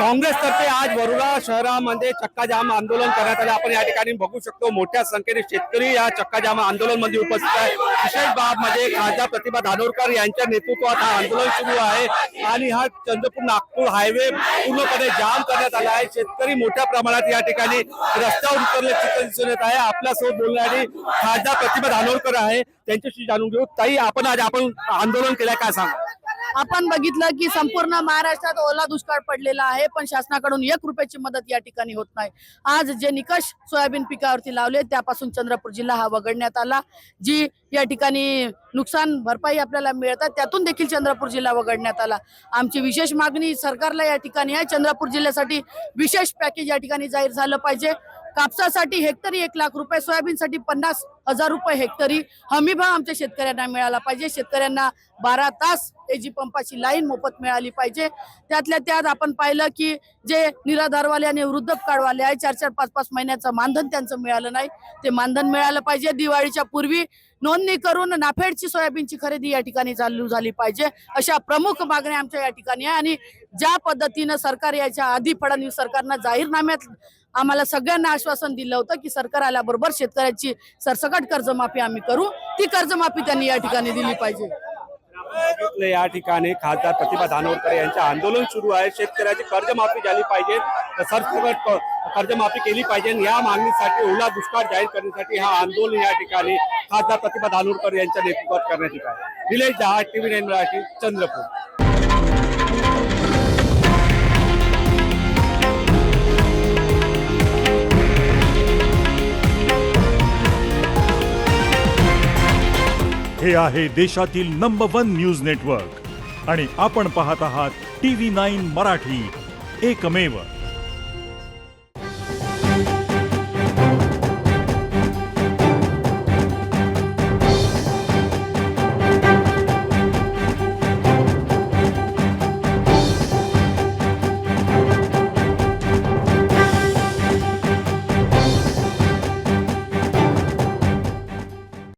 काँग्रेसतर्फे आज वरुडा शहरामध्ये चक्काजाम आंदोलन करण्यात आले. आपण या ठिकाणी बघू शकतो मोठ्या संख्येने शेतकरी या चक्काजाम आंदोलनमध्ये उपस्थित आहे विशेष बाबमध्ये खासदार प्रतिभा धानोरकर यांच्या नेतृत्वात हा आंदोलन सुरू आहे आणि हा चंद्रपूर नागपूर हायवे पूर्णपणे जाम करण्यात आला आहे. शेतकरी मोठ्या प्रमाणात या ठिकाणी रस्त्यावर उतरले चित्र दिसून येत आहे. आपल्यासोबत बोलणारी खासदार प्रतिभा धानोरकर आहे. त्यांच्याशी जाणून घेऊ. ताई आपण आज आपण आंदोलन केलं काय सांगा आपण बघितलं की संपूर्ण महाराष्ट्रात ओला दुष्काळ पडलेला आहे पण शासनाकडून एक रुपयाची मदत या ठिकाणी होत नाही. आज जे निकष सोयाबीन पिकावरती लावले त्यापासून चंद्रपूर जिल्हा हा वगळण्यात आला. जी या ठिकाणी नुकसान भरपाई आपल्याला मिळतात त्यातून देखील चंद्रपूर जिल्हा वगळण्यात आला. आमची विशेष मागणी सरकारला या ठिकाणी आहे. चंद्रपूर जिल्ह्यासाठी विशेष पॅकेज या ठिकाणी जाहीर झालं पाहिजे. कापसासाठी हेक्टरी एक लाख रुपये सोयाबीनसाठी पन्नास हजार रुपये हेक्टरी हमी भाव आमच्या शेतकऱ्यांना मिळाला पाहिजे. शेतकऱ्यांना बारा तास एजी पंपाची लाईन मोफत मिळाली पाहिजे. त्यातल्या त्यात आपण पाहिलं की जे निराधारवाले आणि वृद्ध कार्डवाले आहे चार चार पाच पाच महिन्याचं मानधन त्यांचं मिळालं नाही. ते मानधन मिळालं पाहिजे. दिवाळीच्या पूर्वी नोंदणी करून नाफेडची सोयाबीनची खरेदी या ठिकाणी चालू झाली पाहिजे अशा प्रमुख मागण्या आमच्या या ठिकाणी आहे. आणि ज्या पद्धतीनं सरकार याच्या आधी फडणवीस सरकारनं जाहीरनाम्यात आम्हाला सगळ्यांना आश्वासन दिलं होतं की सरकार आल्याबरोबर शेतकऱ्याची सरसकट कर्जमाफी आम्ही करू ती कर्जमाफी त्यांनी या ठिकाणी दिली पाहिजे. या ठिकाणी खासदार प्रतिभा धानोरकर यांचे आंदोलन सुरू आहे. शेतकऱ्याची कर्जमाफी झाली पाहिजे. सरसकट कर्जमाफी केली पाहिजे या मागणीसाठी ओला दुष्काळ जाहीर करण्यासाठी हा आंदोलन या ठिकाणी खासदार प्रतिभा धानोरकर यांच्या नेतृत्वात करण्यात येत आहे. निलेश जहा टीव्ही नाईन मराठी चंद्रपूर. हे आहे देशातील नंबर वन न्यूज नेटवर्क आणि आपण पाहत आहात टी व्ही नाईन मराठी. एकमेव